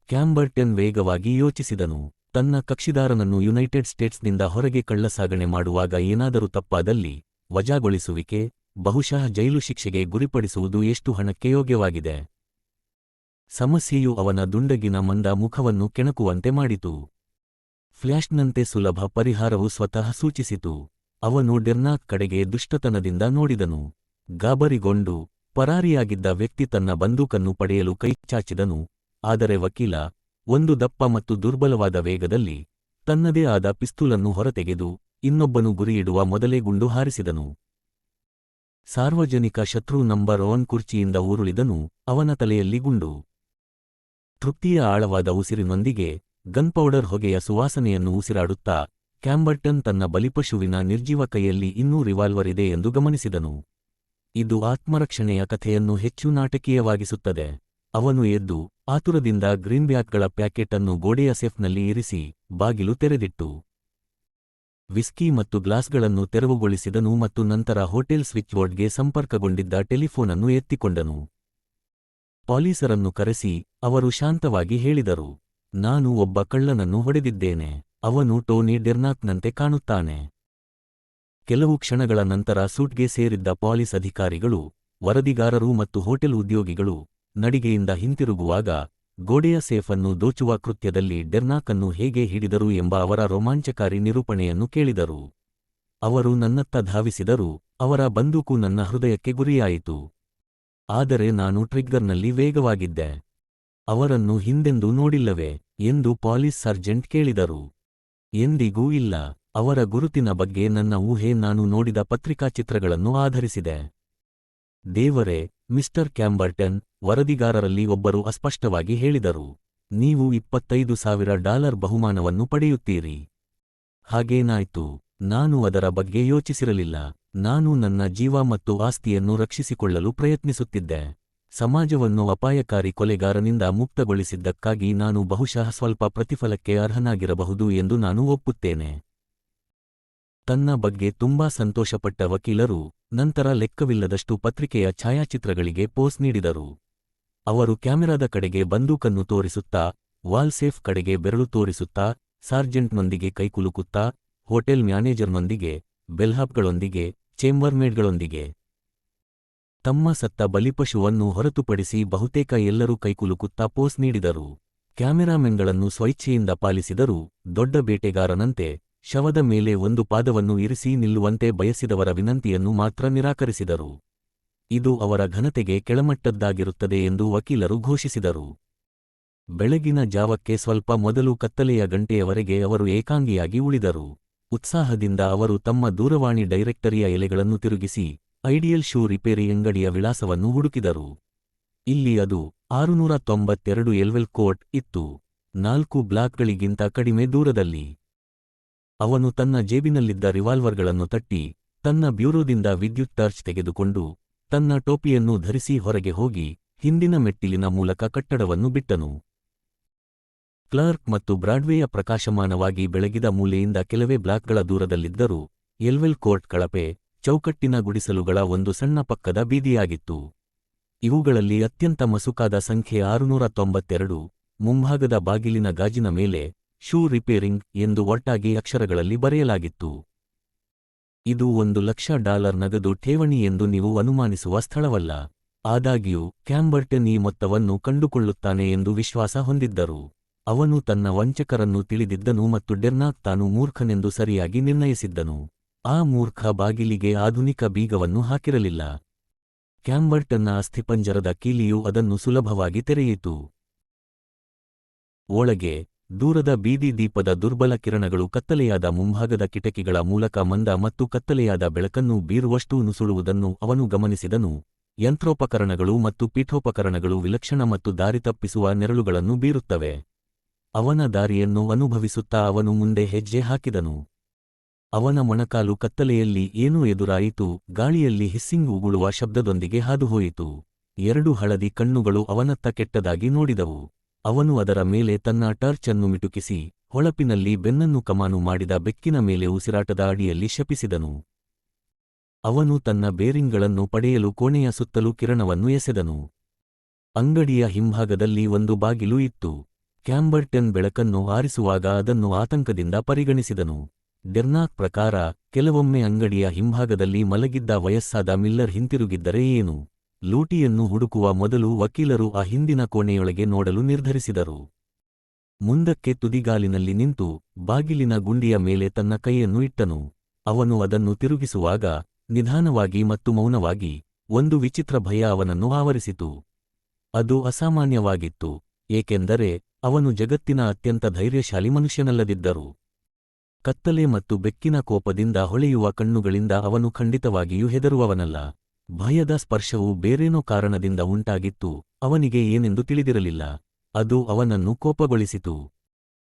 ಕ್ಯಾಂಬರ್ಟನ್ ವೇಗವಾಗಿ ಯೋಚಿಸಿದನು, ತನ್ನ ಕಕ್ಷಿದಾರನನ್ನು ಯುನೈಟೆಡ್ ಸ್ಟೇಟ್ಸ್ನಿಂದ ಹೊರಗೆ ಕಳ್ಳಸಾಗಣೆ ಮಾಡುವಾಗ ಏನಾದರೂ ತಪ್ಪಾದಲ್ಲಿ ವಜಾಗೊಳಿಸುವಿಕೆ, ಬಹುಶಃ ಜೈಲು ಶಿಕ್ಷೆಗೆ ಗುರಿಪಡಿಸುವುದು ಎಷ್ಟು ಹಣಕ್ಕೆ ಯೋಗ್ಯವಾಗಿದೆ. ಸಮಸ್ಯೆಯು ಅವನ ದುಂಡಗಿನ ಮಂದ ಮುಖವನ್ನು ಕೆಣಕುವಂತೆ ಮಾಡಿತು. ಫ್ಲ್ಯಾಶ್ನಂತೆ ಸುಲಭ ಪರಿಹಾರವು ಸ್ವತಃ ಸೂಚಿಸಿತು. ಅವನು ಡೆರ್ನಾಕ್ ಕಡೆಗೆ ದುಷ್ಟತನದಿಂದ ನೋಡಿದನು. ಗಾಬರಿಗೊಂಡು ಪರಾರಿಯಾಗಿದ್ದ ವ್ಯಕ್ತಿ ತನ್ನ ಬಂದೂಕನ್ನು ಪಡೆಯಲು ಕೈಚಾಚಿದನು ಆದರೆ ವಕೀಲ, ಒಂದು ದಪ್ಪ ಮತ್ತು ದುರ್ಬಲವಾದ ವೇಗದಲ್ಲಿ ತನ್ನದೇ ಆದ ಪಿಸ್ತೂಲನ್ನು ಹೊರತೆಗೆದು ಇನ್ನೊಬ್ಬನು ಗುರಿಯಿಡುವ ಮೊದಲೇ ಗುಂಡು ಹಾರಿಸಿದನು. ಸಾರ್ವಜನಿಕ ಶತ್ರು ನಂಬರ್ ಒನ್ ಕುರ್ಚಿಯಿಂದ ಉರುಳಿದನು, ಅವನ ತಲೆಯಲ್ಲಿ ಗುಂಡು. ತೃಪ್ತಿಯ ಆಳವಾದ ಉಸಿರಿನೊಂದಿಗೆ ಗನ್ಪೌಡರ್ ಹೊಗೆಯ ಸುವಾಸನೆಯನ್ನು ಉಸಿರಾಡುತ್ತಾ ಕ್ಯಾಂಬರ್ಟನ್ ತನ್ನ ಬಲಿಪಶುವಿನ ನಿರ್ಜೀವ ಕೈಯಲ್ಲಿ ಇನ್ನೂ ರಿವಾಲ್ವರ್ ಇದೆ ಎಂದು ಗಮನಿಸಿದನು. ಇದು ಆತ್ಮರಕ್ಷಣೆಯ ಕಥೆಯನ್ನು ಹೆಚ್ಚು ನಾಟಕೀಯವಾಗಿಸುತ್ತದೆ. ಅವನು ಎದ್ದು ಆತುರದಿಂದ ಗ್ರೀನ್ಬ್ಯಾಕ್ಗಳ ಪ್ಯಾಕೆಟ್ ಅನ್ನು ಗೋಡೆಯ ಸೆಫ್ನಲ್ಲಿ ಇರಿಸಿ ಬಾಗಿಲು ತೆರೆದಿಟ್ಟು, ವಿಸ್ಕಿ ಮತ್ತು ಗ್ಲಾಸ್ಗಳನ್ನು ತೆರವುಗೊಳಿಸಿದನು ಮತ್ತು ನಂತರ ಹೋಟೆಲ್ ಸ್ವಿಚ್ಬೋರ್ಡ್ಗೆ ಸಂಪರ್ಕಗೊಂಡಿದ್ದ ಸಂಪರ್ಕಗೊಂಡಿದ್ದ ಟೆಲಿಫೋನನ್ನು ಎತ್ತಿಕೊಂಡನು. ಪೊಲೀಸರನ್ನು ಕರೆಸಿ ಅವರು ಶಾಂತವಾಗಿ ಹೇಳಿದರು, ನಾನು ಒಬ್ಬ ಕಳ್ಳನನ್ನು ಹೊಡೆದಿದ್ದೇನೆ, ಅವನು ಟೋನಿ ಡೆರ್ನಾಕ್ನಂತೆ ಕಾಣುತ್ತಾನೆ. ಕೆಲವು ಕ್ಷಣಗಳ ನಂತರ ಸೂಟ್ಗೆ ಸೇರಿದ್ದ ಪೊಲೀಸ್ ಅಧಿಕಾರಿಗಳು, ವರದಿಗಾರರು ಮತ್ತು ಹೋಟೆಲ್ ಉದ್ಯೋಗಿಗಳು ನಡಿಗೆಯಿಂದ ಹಿಂತಿರುಗುವಾಗ ಗೋಡೆಯ ಸೇಫನ್ನು ದೋಚುವ ಕೃತ್ಯದಲ್ಲಿ ಡೆರ್ನಾಕನ್ನು ಹೇಗೆ ಹಿಡಿದರು ಎಂಬ ಅವರ ರೋಮಾಂಚಕಾರಿ ನಿರೂಪಣೆಯನ್ನು ಕೇಳಿದರು. ಅವರು ನನ್ನತ್ತ ಧಾವಿಸಿದರು, ಅವರ ಬಂದೂಕು ನನ್ನ ಹೃದಯಕ್ಕೆ ಗುರಿಯಾಯಿತು. ಆದರೆ ನಾನು ಟ್ರಿಗ್ಗರ್ನಲ್ಲಿ ವೇಗವಾಗಿದ್ದೆ. ಅವರನ್ನು ಹಿಂದೆಂದು ನೋಡಿಲ್ಲವೆ ಎಂದು ಪೊಲೀಸ್ ಸರ್ಜೆಂಟ್ ಕೇಳಿದರು. ಎಂದಿಗೂ ಇಲ್ಲ. ಅವರ ಗುರುತಿನ ಬಗ್ಗೆ ನನ್ನ ಊಹೆ ನಾನು ನೋಡಿದ ಪತ್ರಿಕಾ ಚಿತ್ರಗಳನ್ನು ಆಧರಿಸಿದೆ. ದೇವರೇ, ಮಿಸ್ಟರ್ ಕ್ಯಾಂಬರ್ಟನ್, ವರದಿಗಾರರಲ್ಲಿ ಒಬ್ಬರು ಅಸ್ಪಷ್ಟವಾಗಿ ಹೇಳಿದರು. ನೀವು ಇಪ್ಪತ್ತೈದು ಸಾವಿರ ಡಾಲರ್ ಬಹುಮಾನವನ್ನು ಪಡೆಯುತ್ತೀರಿ. ಹಾಗೇನಾಯ್ತು? ನಾನು ಅದರ ಬಗ್ಗೆ ಯೋಚಿಸಿರಲಿಲ್ಲ. ನಾನು ನನ್ನ ಜೀವ ಮತ್ತು ಆಸ್ತಿಯನ್ನು ರಕ್ಷಿಸಿಕೊಳ್ಳಲು ಪ್ರಯತ್ನಿಸುತ್ತಿದ್ದೆ. ಸಮಾಜವನ್ನು ಅಪಾಯಕಾರಿ ಕೊಲೆಗಾರನಿಂದ ಮುಕ್ತಗೊಳಿಸಿದ್ದಕ್ಕಾಗಿ ನಾನು ಬಹುಶಃ ಸ್ವಲ್ಪ ಪ್ರತಿಫಲಕ್ಕೆ ಅರ್ಹನಾಗಿರಬಹುದು ಎಂದು ನಾನು ಒಪ್ಪುತ್ತೇನೆ. ತನ್ನ ಬಗ್ಗೆ ತುಂಬಾ ಸಂತೋಷಪಟ್ಟ ವಕೀಲರು ನಂತರ ಲೆಕ್ಕವಿಲ್ಲದಷ್ಟು ಪತ್ರಿಕೆಯ ಛಾಯಾಚಿತ್ರಗಳಿಗೆ ಪೋಸ್ ನೀಡಿದರು. ಅವರು ಕ್ಯಾಮೆರಾದ ಕಡೆಗೆ ಬಂದೂಕನ್ನು ತೋರಿಸುತ್ತಾ ವಾಲ್ಸೇಫ್ ಕಡೆಗೆ ಬೆರಳು ತೋರಿಸುತ್ತಾ, ಸಾರ್ಜೆಂಟ್ನೊಂದಿಗೆ ಕೈಕುಲುಕುತ್ತಾ ಹೋಟೆಲ್ ಮ್ಯಾನೇಜರ್ನೊಂದಿಗೆ ಬೆಲ್ಹಾಪ್ಗಳೊಂದಿಗೆ ಚೇಂಬರ್ಮೇಡ್ಗಳೊಂದಿಗೆ. ತಮ್ಮ ಸತ್ತ ಬಲಿಪಶುವನ್ನು ಹೊರತುಪಡಿಸಿ ಬಹುತೇಕ ಎಲ್ಲರೂ ಕೈಕುಲುಕುತ್ತಾ ಪೋಸ್ ನೀಡಿದರು. ಕ್ಯಾಮೆರಾಮೆನ್ಗಳನ್ನು ಸ್ವೈಚ್ಛೆಯಿಂದ ಪಾಲಿಸಿದರೂ ದೊಡ್ಡ ಬೇಟೆಗಾರನಂತೆ ಶವದ ಮೇಲೆ ಒಂದು ಪಾದವನ್ನು ಇರಿಸಿ ನಿಲ್ಲುವಂತೆ ಬಯಸಿದವರ ವಿನಂತಿಯನ್ನು ಮಾತ್ರ ನಿರಾಕರಿಸಿದರು. ಇದು ಅವರ ಘನತೆಗೆ ಕೆಳಮಟ್ಟದ್ದಾಗಿರುತ್ತದೆ ಎಂದು ವಕೀಲರು ಘೋಷಿಸಿದರು. ಬೆಳಗಿನ ಜಾವಕ್ಕೆ ಸ್ವಲ್ಪ ಮೊದಲು ಕತ್ತಲೆಯ ಗಂಟೆಯವರೆಗೆ ಅವರು ಏಕಾಂಗಿಯಾಗಿ ಉಳಿದರು. ಉತ್ಸಾಹದಿಂದ ಅವರು ತಮ್ಮ ದೂರವಾಣಿ ಡೈರೆಕ್ಟರಿಯ ಎಲೆಗಳನ್ನು ತಿರುಗಿಸಿ, ಐಡಿಯಲ್ ಶೂ ರಿಪೇರಿ ಅಂಗಡಿಯ ವಿಳಾಸವನ್ನು ಹುಡುಕಿದರು. ಇಲ್ಲಿ ಅದು ಆರುನೂರ ತೊಂಬತ್ತೆರಡು ಎಲ್ವೆಲ್ ಕೋರ್ಟ್ ಇತ್ತು. ನಾಲ್ಕು ಬ್ಲಾಕ್ಗಳಿಗಿಂತ ಕಡಿಮೆ ದೂರದಲ್ಲಿ. ಅವನು ತನ್ನ ಜೇಬಿನಲ್ಲಿದ್ದ ರಿವಾಲ್ವರ್ಗಳನ್ನು ತಟ್ಟಿ ತನ್ನ ಬ್ಯೂರೋದಿಂದ ವಿದ್ಯುತ್ ಟಾರ್ಚ್ ತೆಗೆದುಕೊಂಡು ತನ್ನ ಟೋಪಿಯನ್ನು ಧರಿಸಿ ಹೊರಗೆ ಹೋಗಿ ಹಿಂದಿನ ಮೆಟ್ಟಿಲಿನ ಮೂಲಕ ಕಟ್ಟಡವನ್ನು ಬಿಟ್ಟನು. ಕ್ಲಾರ್ಕ್ ಮತ್ತು ಬ್ರಾಡ್ವೇಯ ಪ್ರಕಾಶಮಾನವಾಗಿ ಬೆಳಗಿದ ಮೂಲೆಯಿಂದ ಕೆಲವೇ ಬ್ಲಾಕ್ಗಳ ದೂರದಲ್ಲಿದ್ದರೂ ಎಲ್ವೆಲ್ ಕೋರ್ಟ್ ಕಳಪೆ ಚೌಕಟ್ಟಿನ ಗುಡಿಸಲುಗಳ ಒಂದು ಸಣ್ಣ ಪಕ್ಕದ ಬೀದಿಯಾಗಿತ್ತು. ಇವುಗಳಲ್ಲಿ ಅತ್ಯಂತ ಮಸುಕಾದ ಸಂಖ್ಯೆ ಆರುನೂರ ತೊಂಬತ್ತೆರಡು, ಮುಂಭಾಗದ ಬಾಗಿಲಿನ ಗಾಜಿನ ಮೇಲೆ ಶೂ ರಿಪೇರಿಂಗ್ ಎಂದು ಒಟ್ಟಾಗಿ ಅಕ್ಷರಗಳಲ್ಲಿ ಬರೆಯಲಾಗಿತ್ತು. ಇದು ಒಂದು ಲಕ್ಷ ಡಾಲರ್ ನಗದು ಠೇವಣಿ ಎಂದು ನೀವು ಅನುಮಾನಿಸುವ ಸ್ಥಳವಲ್ಲ. ಆದಾಗ್ಯೂ, ಕ್ಯಾಂಬರ್ಟನ್ ಈ ಮೊತ್ತವನ್ನು ಕಂಡುಕೊಳ್ಳುತ್ತಾನೆ ಎಂದು ವಿಶ್ವಾಸ ಹೊಂದಿದ್ದರು. ಅವನು ತನ್ನ ವಂಚಕರನ್ನು ತಿಳಿದಿದ್ದನು ಮತ್ತು ಡೆರ್ನಾಕ್ ತಾನು ಮೂರ್ಖನೆಂದು ಸರಿಯಾಗಿ ನಿರ್ಣಯಿಸಿದ್ದನು. ಆ ಮೂರ್ಖ ಬಾಗಿಲಿಗೆ ಆಧುನಿಕ ಬೀಗವನ್ನು ಹಾಕಿರಲಿಲ್ಲ. ಕ್ಯಾಂಬರ್ಟನ್ನ ಅಸ್ಥಿಪಂಜರದ ಕೀಲಿಯು ಅದನ್ನು ಸುಲಭವಾಗಿ ತೆರೆಯಿತು. ಒಳಗೆ ದೂರದ ಬೀದಿ ದೀಪದ ದುರ್ಬಲ ಕಿರಣಗಳು ಕತ್ತಲೆಯಾದ ಮುಂಭಾಗದ ಕಿಟಕಿಗಳ ಮೂಲಕ ಮಂದ ಮತ್ತು ಕತ್ತಲೆಯಾದ ಬೆಳಕನ್ನು ಬೀರುವಷ್ಟು ನುಸುಳುವುದನ್ನು ಅವನು ಗಮನಿಸಿದನು. ಯಂತ್ರೋಪಕರಣಗಳು ಮತ್ತು ಪೀಠೋಪಕರಣಗಳು ವಿಲಕ್ಷಣ ಮತ್ತು ದಾರಿ ತಪ್ಪಿಸುವ ನೆರಳುಗಳನ್ನು ಬೀರುತ್ತವೆ. ಅವನ ದಾರಿಯನ್ನು ಅನುಭವಿಸುತ್ತಾ ಅವನು ಮುಂದೆ ಹೆಜ್ಜೆ ಹಾಕಿದನು. ಅವನ ಮೊಣಕಾಲು ಕತ್ತಲೆಯಲ್ಲಿ ಏನೂ ಎದುರಾಯಿತು, ಗಾಳಿಯಲ್ಲಿ ಹಿಸ್ಸಿಂಗ್ ಉಗುಳುವ ಶಬ್ದದೊಂದಿಗೆ ಹಾದುಹೋಯಿತು. ಎರಡು ಹಳದಿ ಕಣ್ಣುಗಳು ಅವನತ್ತ ಕೆಟ್ಟದಾಗಿ ನೋಡಿದವು. ಅವನು ಅದರ ಮೇಲೆ ತನ್ನ ಟರ್ಚ್ ಅನ್ನು ಮಿಟುಕಿಸಿ, ಹೊಳಪಿನಲ್ಲಿ ಬೆನ್ನನ್ನು ಕಮಾನು ಮಾಡಿದ ಬೆಕ್ಕಿನ ಮೇಲೆ ಉಸಿರಾಟದ ಅಡಿಯಲ್ಲಿ ಶಪಿಸಿದನು. ಅವನು ತನ್ನ ಬೇರಿಂಗ್ಗಳನ್ನು ಪಡೆಯಲು ಕೋಣೆಯ ಸುತ್ತಲೂ ಕಿರಣವನ್ನು ಎಸೆದನು. ಅಂಗಡಿಯ ಹಿಂಭಾಗದಲ್ಲಿ ಒಂದು ಬಾಗಿಲು ಇತ್ತು. ಕ್ಯಾಂಬರ್ಟನ್ ಬೆಳಕನ್ನು ಆರಿಸುವಾಗ ಅದನ್ನು ಆತಂಕದಿಂದ ಪರಿಗಣಿಸಿದನು. ಡೆರ್ನಾಕ್ ಪ್ರಕಾರ, ಕೆಲವೊಮ್ಮೆ ಅಂಗಡಿಯ ಹಿಂಭಾಗದಲ್ಲಿ ಮಲಗಿದ್ದ ವಯಸ್ಸಾದ ಮಿಲ್ಲರ್ ಹಿಂತಿರುಗಿದ್ದರೆ ಏನು? ಲೂಟಿಯನ್ನು ಹುಡುಕುವ ಮೊದಲು ವಕೀಲರು ಆ ಹಿಂದಿನ ಕೋಣೆಯೊಳಗೆ ನೋಡಲು ನಿರ್ಧರಿಸಿದರು. ಮುಂದಕ್ಕೆ ತುದಿಗಾಲಿನಲ್ಲಿ ನಿಂತು ಬಾಗಿಲಿನ ಗುಂಡಿಯ ಮೇಲೆ ತನ್ನ ಕೈಯನ್ನು ಇಟ್ಟನು. ಅವನು ಅದನ್ನು ತಿರುಗಿಸುವಾಗ ನಿಧಾನವಾಗಿ ಮತ್ತು ಮೌನವಾಗಿ ಒಂದು ವಿಚಿತ್ರ ಭಯ ಅವನನ್ನು ಆವರಿಸಿತು. ಅದು ಅಸಾಮಾನ್ಯವಾಗಿತ್ತು, ಏಕೆಂದರೆ ಅವನು ಜಗತ್ತಿನ ಅತ್ಯಂತ ಧೈರ್ಯಶಾಲಿ ಮನುಷ್ಯನಲ್ಲದಿದ್ದರು. ಕತ್ತಲೆ ಮತ್ತು ಬೆಕ್ಕಿನ ಕೋಪದಿಂದ ಹೊಳೆಯುವ ಕಣ್ಣುಗಳಿಂದ ಅವನು ಖಂಡಿತವಾಗಿಯೂ ಹೆದರುವವನಲ್ಲ. ಭಯದ ಸ್ಪರ್ಶವು ಬೇರೇನೋ ಕಾರಣದಿಂದ ಉಂಟಾಗಿತ್ತು, ಅವನಿಗೆ ಏನೆಂದು ತಿಳಿದಿರಲಿಲ್ಲ. ಅದು ಅವನನ್ನು ಕೋಪಗೊಳಿಸಿತು.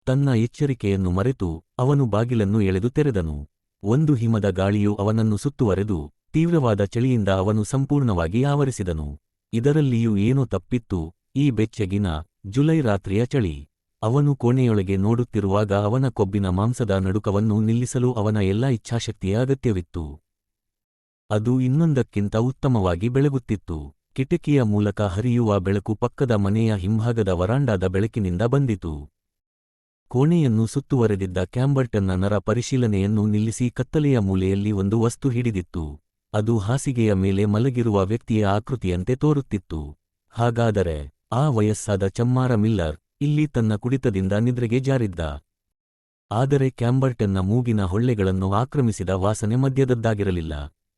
ತನ್ನ ಎಚ್ಚರಿಕೆಯನ್ನು ಮರೆತು ಅವನು ಬಾಗಿಲನ್ನು ಎಳೆದು ತೆರೆದನು. ಒಂದು ಹಿಮದ ಗಾಳಿಯು ಅವನನ್ನು ಸುತ್ತುವರೆದು ತೀವ್ರವಾದ ಚಳಿಯಿಂದ ಅವನು ಸಂಪೂರ್ಣವಾಗಿ ಆವರಿಸಿದನು. ಇದರಲ್ಲಿಯೂ ಏನೋ ತಪ್ಪಿತ್ತು, ಈ ಬೆಚ್ಚಗಿನ ಜುಲೈ ರಾತ್ರಿಯ ಚಳಿ. ಅವನು ಕೋಣೆಯೊಳಗೆ ನೋಡುತ್ತಿರುವಾಗ ಅವನ ಕೊಬ್ಬಿನ ಮಾಂಸದ ನಡುಕವನ್ನು ನಿಲ್ಲಿಸಲು ಅವನ ಎಲ್ಲಾ ಇಚ್ಛಾಶಕ್ತಿಯ ಅಗತ್ಯವಿತ್ತು. ಅದು ಇನ್ನೊಂದಕ್ಕಿಂತ ಉತ್ತಮವಾಗಿ ಬೆಳಗುತ್ತಿತ್ತು. ಕಿಟಕಿಯ ಮೂಲಕ ಹರಿಯುವ ಬೆಳಕು ಪಕ್ಕದ ಮನೆಯ ಹಿಂಭಾಗದ ವರಾಂಡಾದ ಬೆಳಕಿನಿಂದ ಬಂದಿತು. ಕೋಣೆಯನ್ನು ಸುತ್ತುವರೆದಿದ್ದ ಕ್ಯಾಂಬರ್ಟನ್ನ ನರ ಪರಿಶೀಲನೆಯನ್ನು ನಿಲ್ಲಿಸಿ ಕತ್ತಲೆಯ ಮೂಲೆಯಲ್ಲಿ ಒಂದು ವಸ್ತು ಹಿಡಿದಿತ್ತು. ಅದು ಹಾಸಿಗೆಯ ಮೇಲೆ ಮಲಗಿರುವ ವ್ಯಕ್ತಿಯ ಆಕೃತಿಯಂತೆ ತೋರುತ್ತಿತ್ತು. ಹಾಗಾದರೆ, ಆ ವಯಸ್ಸಾದ ಚಮ್ಮಾರ ಮಿಲ್ಲರ್ ಇಲ್ಲಿ ತನ್ನ ಕುಡಿತದಿಂದ ನಿದ್ರೆಗೆ ಜಾರಿದ್ದ. ಆದರೆ ಕ್ಯಾಂಬರ್ಟನ್ನ ಮೂಗಿನ ಹೊಳ್ಳೆಗಳನ್ನು ಆಕ್ರಮಿಸಿದ ವಾಸನೆ ಮದ್ಯದದ್ದಾಗಿರಲಿಲ್ಲ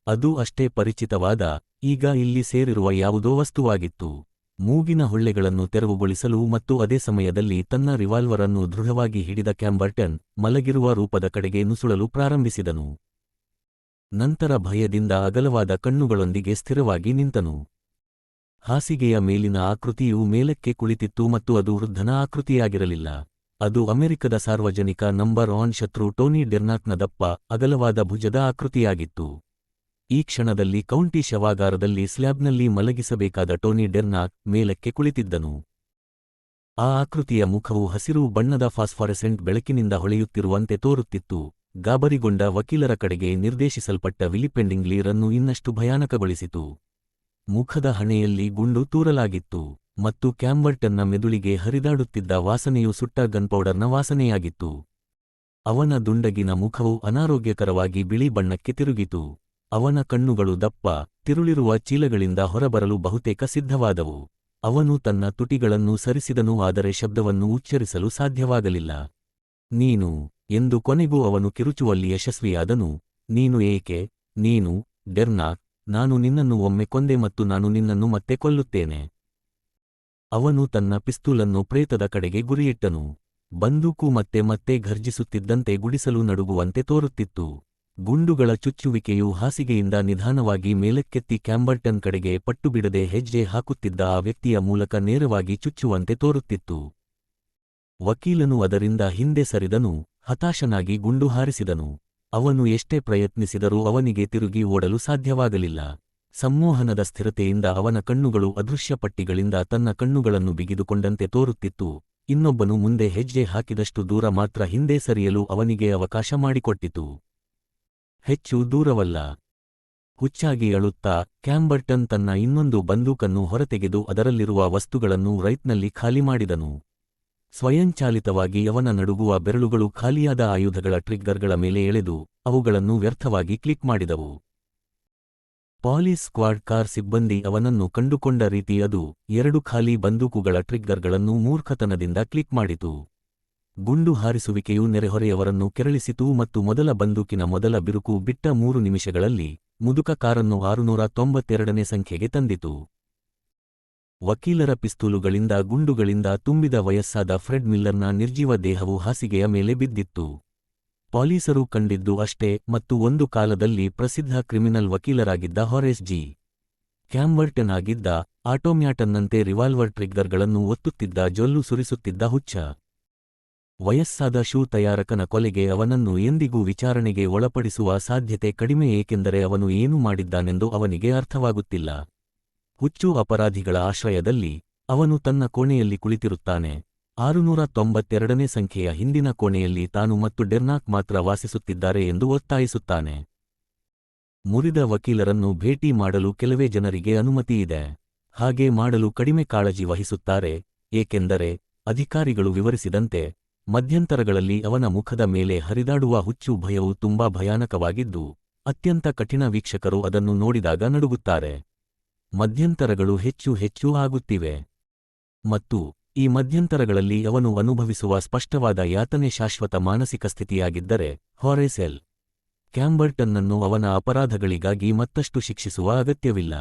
ಅದು ಅಷ್ಟೇ ಪರಿಚಿತವಾದ, ಈಗ ಇಲ್ಲಿ ಸೇರಿರುವ ಯಾವುದೋ ವಸ್ತುವಾಗಿತ್ತು. ಮೂಗಿನ ಹೊಳ್ಳೆಗಳನ್ನು ತೆರವುಗೊಳಿಸಲು ಮತ್ತು ಅದೇ ಸಮಯದಲ್ಲಿ ತನ್ನ ರಿವಾಲ್ವರ್ ಅನ್ನು ದೃಢವಾಗಿ ಹಿಡಿದ ಕ್ಯಾಂಬರ್ಟನ್, ಮಲಗಿರುವ ರೂಪದ ಕಡೆಗೆ ನುಸುಳಲು ಪ್ರಾರಂಭಿಸಿದನು. ನಂತರ ಭಯದಿಂದ ಅಗಲವಾದ ಕಣ್ಣುಗಳೊಂದಿಗೆ ಸ್ಥಿರವಾಗಿ ನಿಂತನು. ಹಾಸಿಗೆಯ ಮೇಲಿನ ಆಕೃತಿಯು ಮೇಲಕ್ಕೆ ಕುಳಿತಿತ್ತು ಮತ್ತು ಅದು ವೃದ್ಧನ ಆಕೃತಿಯಾಗಿರಲಿಲ್ಲ. ಅದು ಅಮೆರಿಕದ ಸಾರ್ವಜನಿಕ ನಂಬರ್ ಆನ್ ಶತ್ರು ಟೋನಿ ಡೆರ್ನಾಕ್ನ ದಪ್ಪ, ಅಗಲವಾದ ಭುಜದ ಆಕೃತಿಯಾಗಿತ್ತು. ಈ ಕ್ಷಣದಲ್ಲಿ ಕೌಂಟಿ ಶವಾಗಾರದಲ್ಲಿ ಸ್ಲ್ಯಾಬ್ನಲ್ಲಿ ಮಲಗಿಸಬೇಕಾದ ಟೋನಿ ಡೆರ್ನಾಕ್ ಮೇಲಕ್ಕೆ ಕುಳಿತಿದ್ದನು. ಆ ಆಕೃತಿಯ ಮುಖವು ಹಸಿರು ಬಣ್ಣದ ಫಾಸ್ಫಾರೆಸೆಂಟ್ ಬೆಳಕಿನಿಂದ ಹೊಳೆಯುತ್ತಿರುವಂತೆ ತೋರುತ್ತಿತ್ತು. ಗಾಬರಿಗೊಂಡ ವಕೀಲರ ಕಡೆಗೆ ನಿರ್ದೇಶಿಸಲ್ಪಟ್ಟ ವಿಲಿಪೆಂಡಿಂಗ್ ಲೀರನ್ನು ಇನ್ನಷ್ಟು ಭಯಾನಕಗೊಳಿಸಿತು. ಮುಖದ ಹಣೆಯಲ್ಲಿ ಗುಂಡು ತೂರಲಾಗಿತ್ತು ಮತ್ತು ಕ್ಯಾಂಬರ್ಟನ್ನ ಮೆದುಳಿಗೆ ಹರಿದಾಡುತ್ತಿದ್ದ ವಾಸನೆಯು ಸುಟ್ಟ ಗನ್ಪೌಡರ್ನ ವಾಸನೆಯಾಗಿತ್ತು. ಅವನ ದುಂಡಗಿನ ಮುಖವು ಅನಾರೋಗ್ಯಕರವಾಗಿ ಬಿಳಿ ಬಣ್ಣಕ್ಕೆ ತಿರುಗಿತು. ಅವನ ಕಣ್ಣುಗಳು ದಪ್ಪ, ತಿರುಳಿರುವ ಚೀಲಗಳಿಂದ ಹೊರಬರಲು ಬಹುತೇಕ ಸಿದ್ಧವಾದವು. ಅವನು ತನ್ನ ತುಟಿಗಳನ್ನು ಸರಿಸಿದನು, ಆದರೆ ಶಬ್ದವನ್ನು ಉಚ್ಚರಿಸಲು ಸಾಧ್ಯವಾಗಲಿಲ್ಲ. ನೀನು, ಎಂದು ಕೊನೆಗೂ ಅವನು ಕಿರುಚುವಲ್ಲಿ ಯಶಸ್ವಿಯಾದನು, ನೀನು ಏಕೆ, ನೀನು, ಡೆರ್ನಾಕ್, ನಾನು ನಿನ್ನನ್ನು ಒಮ್ಮೆ ಕೊಂದೆ ಮತ್ತು ನಾನು ನಿನ್ನನ್ನು ಮತ್ತೆ ಕೊಲ್ಲುತ್ತೇನೆ. ಅವನು ತನ್ನ ಪಿಸ್ತೂಲನ್ನು ಪ್ರೇತದ ಕಡೆಗೆ ಗುರಿಯಿಟ್ಟನು. ಬಂದೂಕು ಮತ್ತೆ ಮತ್ತೆ ಘರ್ಜಿಸುತ್ತಿದ್ದಂತೆ ಗುಡಿಸಲು ನಡುಗುವಂತೆ ತೋರುತ್ತಿತ್ತು. ಗುಂಡುಗಳ ಚುಚ್ಚುವಿಕೆಯು ಹಾಸಿಗೆಯಿಂದ ನಿಧಾನವಾಗಿ ಮೇಲಕ್ಕೆತ್ತಿ ಕ್ಯಾಂಬರ್ಟನ್ ಕಡೆಗೆ ಪಟ್ಟುಬಿಡದೆ ಹೆಜ್ಜೆ ಹಾಕುತ್ತಿದ್ದ ಆ ವ್ಯಕ್ತಿಯ ಮೂಲಕ ನೇರವಾಗಿ ಚುಚ್ಚುವಂತೆ ತೋರುತ್ತಿತ್ತು. ವಕೀಲನು ಅದರಿಂದ ಹಿಂದೆ ಸರಿದನು, ಹತಾಶನಾಗಿ ಗುಂಡು ಹಾರಿಸಿದನು. ಅವನು ಎಷ್ಟೇ ಪ್ರಯತ್ನಿಸಿದರೂ ಅವನಿಗೆ ತಿರುಗಿ ಓಡಲು ಸಾಧ್ಯವಾಗಲಿಲ್ಲ. ಸಂಮೋಹನದ ಸ್ಥಿರತೆಯಿಂದ ಅವನ ಕಣ್ಣುಗಳು ಅದೃಶ್ಯ ಪಟ್ಟಿಗಳಿಂದ ತನ್ನ ಕಣ್ಣುಗಳನ್ನು ಬಿಗಿದುಕೊಂಡಂತೆ ತೋರುತ್ತಿತ್ತು. ಇನ್ನೊಬ್ಬನು ಮುಂದೆ ಹೆಜ್ಜೆ ಹಾಕಿದಷ್ಟು ದೂರ ಮಾತ್ರ ಹಿಂದೆ ಸರಿಯಲು ಅವನಿಗೆ ಅವಕಾಶ ಮಾಡಿಕೊಟ್ಟಿತು. ಹೆಚ್ಚು ದೂರವಲ್ಲ. ಹುಚ್ಚಾಗಿ ಅಳುತ್ತಾ, ಕ್ಯಾಂಬರ್ಟನ್ ತನ್ನ ಇನ್ನೊಂದು ಬಂದೂಕನ್ನು ಹೊರತೆಗೆದು ಅದರಲ್ಲಿರುವ ವಸ್ತುಗಳನ್ನು ರೈತ್ನಲ್ಲಿ ಖಾಲಿ ಮಾಡಿದನು. ಸ್ವಯಂಚಾಲಿತವಾಗಿ ಅವನ ನಡುಗುವ ಬೆರಳುಗಳು ಖಾಲಿಯಾದ ಆಯುಧಗಳ ಟ್ರಿಗ್ಗರ್ಗಳ ಮೇಲೆ ಎಳೆದು, ಅವುಗಳನ್ನು ವ್ಯರ್ಥವಾಗಿ ಕ್ಲಿಕ್ ಮಾಡಿದವು. ಪಾಲಿಸ್ ಸ್ಕ್ವಾಡ್ ಕಾರ್ ಸಿಬ್ಬಂದಿ ಅವನನ್ನು ಕಂಡುಕೊಂಡ ರೀತಿ ಅದು ಎರಡು ಖಾಲಿ ಬಂದೂಕುಗಳ ಟ್ರಿಗ್ಗರ್ಗಳನ್ನು ಮೂರ್ಖತನದಿಂದ ಕ್ಲಿಕ್ ಮಾಡಿತು. ಗುಂಡು ಹಾರಿಸುವಿಕೆಯು ನೆರೆಹೊರೆಯವರನ್ನು ಕೆರಳಿಸಿತು ಮತ್ತು ಮೊದಲ ಬಂದೂಕಿನ ಮೊದಲ ಬಿರುಕು ಬಿಟ್ಟ ಮೂರು ನಿಮಿಷಗಳಲ್ಲಿ ಮುದುಕ ಕಾರನ್ನು ಆರುನೂರ ತೊಂಬತ್ತೆರಡನೇ ಸಂಖ್ಯೆಗೆ ತಂದಿತು. ವಕೀಲರ ಪಿಸ್ತೂಲುಗಳಿಂದ ಗುಂಡುಗಳಿಂದ ತುಂಬಿದ ವಯಸ್ಸಾದ ಫ್ರೆಡ್ ಮಿಲ್ಲರ್ನ ನಿರ್ಜೀವ ದೇಹವು ಹಾಸಿಗೆಯ ಮೇಲೆ ಬಿದ್ದಿತ್ತು. ಪೊಲೀಸರು ಕಂಡಿದ್ದು ಅಷ್ಟೇ ಮತ್ತು ಒಂದು ಕಾಲದಲ್ಲಿ ಪ್ರಸಿದ್ಧ ಕ್ರಿಮಿನಲ್ ವಕೀಲರಾಗಿದ್ದ ಹೊರೇಸ್ ಜಿ. ಕ್ಯಾಂಬರ್ಟನ್ ಆಗಿದ್ದ ಆಟೋಮ್ಯಾಟನ್ನಂತೆ ರಿವಾಲ್ವರ್ ಟ್ರಿಗ್ಗರ್ಗಳನ್ನು ಒತ್ತುತ್ತಿದ್ದ ಜೊಲ್ಲು ಸುರಿಸುತ್ತಿದ್ದ ಹುಚ್ಚ. ವಯಸ್ಸಾದ ಶೂ ತಯಾರಕನ ಕೊಲೆಗೆ ಅವನನ್ನು ಎಂದಿಗೂ ವಿಚಾರಣೆಗೆ ಒಳಪಡಿಸುವ ಸಾಧ್ಯತೆ ಕಡಿಮೆ ಏಕೆಂದರೆ ಅವನು ಏನು ಮಾಡಿದ್ದಾನೆಂದು ಅವನಿಗೆ ಅರ್ಥವಾಗುತ್ತಿಲ್ಲ. ಹುಚ್ಚು ಅಪರಾಧಿಗಳ ಆಶ್ರಯದಲ್ಲಿ ಅವನು ತನ್ನ ಕೋಣೆಯಲ್ಲಿ ಕುಳಿತಿರುತ್ತಾನೆ. ಆರುನೂರ ತೊಂಬತ್ತೆರಡನೇ ಸಂಖ್ಯೆಯ ಹಿಂದಿನ ಕೋಣೆಯಲ್ಲಿ ತಾನು ಮತ್ತು ಡೆರ್ನಾಕ್ ಮಾತ್ರ ವಾಸಿಸುತ್ತಿದ್ದಾರೆ ಎಂದು ಒತ್ತಾಯಿಸುತ್ತಾನೆ. ಮುರಿದ ವಕೀಲರನ್ನು ಭೇಟಿ ಮಾಡಲು ಕೆಲವೇ ಜನರಿಗೆ ಅನುಮತಿಯಿದೆ ಹಾಗೆ ಮಾಡಲು ಕಡಿಮೆ ಕಾಳಜಿ ವಹಿಸುತ್ತಾರೆ, ಏಕೆಂದರೆ ಅಧಿಕಾರಿಗಳು ವಿವರಿಸಿದಂತೆ ಮಧ್ಯಂತರಗಳಲ್ಲಿ ಅವನ ಮುಖದ ಮೇಲೆ ಹರಿದಾಡುವ ಹುಚ್ಚು ಭಯವು ತುಂಬಾ ಭಯಾನಕವಾಗಿದ್ದು, ಅತ್ಯಂತ ಕಠಿಣ ವೀಕ್ಷಕರು ಅದನ್ನು ನೋಡಿದಾಗ ನಡುಗುತ್ತಾರೆ. ಮಧ್ಯಂತರಗಳು ಹೆಚ್ಚು ಹೆಚ್ಚು ಆಗುತ್ತಿವೆ. ಮತ್ತು ಈ ಮಧ್ಯಂತರಗಳಲ್ಲಿ ಅವನು ಅನುಭವಿಸುವ ಸ್ಪಷ್ಟವಾದ ಯಾತನೆ ಶಾಶ್ವತ ಮಾನಸಿಕ ಸ್ಥಿತಿಯಾಗಿದ್ದರೆ, ಹೊರೆಸೆಲ್ ಕ್ಯಾಂಬರ್ಟನ್ನನ್ನು ಅವನ ಅಪರಾಧಗಳಿಗಾಗಿ ಮತ್ತಷ್ಟು ಶಿಕ್ಷಿಸುವ ಅಗತ್ಯವಿಲ್ಲ.